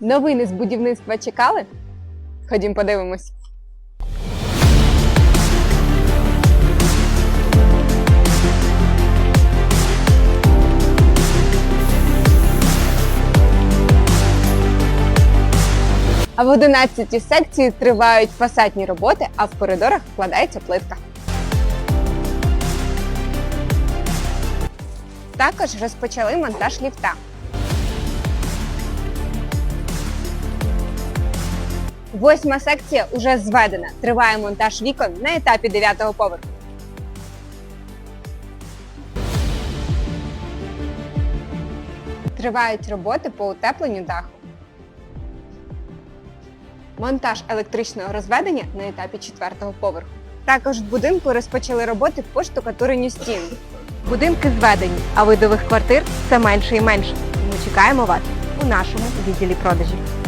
Новини з будівництва чекали? Ходім подивимось. А в 11 секції тривають фасадні роботи, а в коридорах вкладається плитка. Також розпочали монтаж ліфта. Восьма секція уже зведена. Триває монтаж вікон на етапі 9-го поверху. Тривають роботи по утепленню даху. Монтаж електричного розведення на етапі 4-го поверху. Також в будинку розпочали роботи по штукатуренню стін. Будинки зведені, а видових квартир все менше і менше. Ми чекаємо вас у нашому відділі продажів.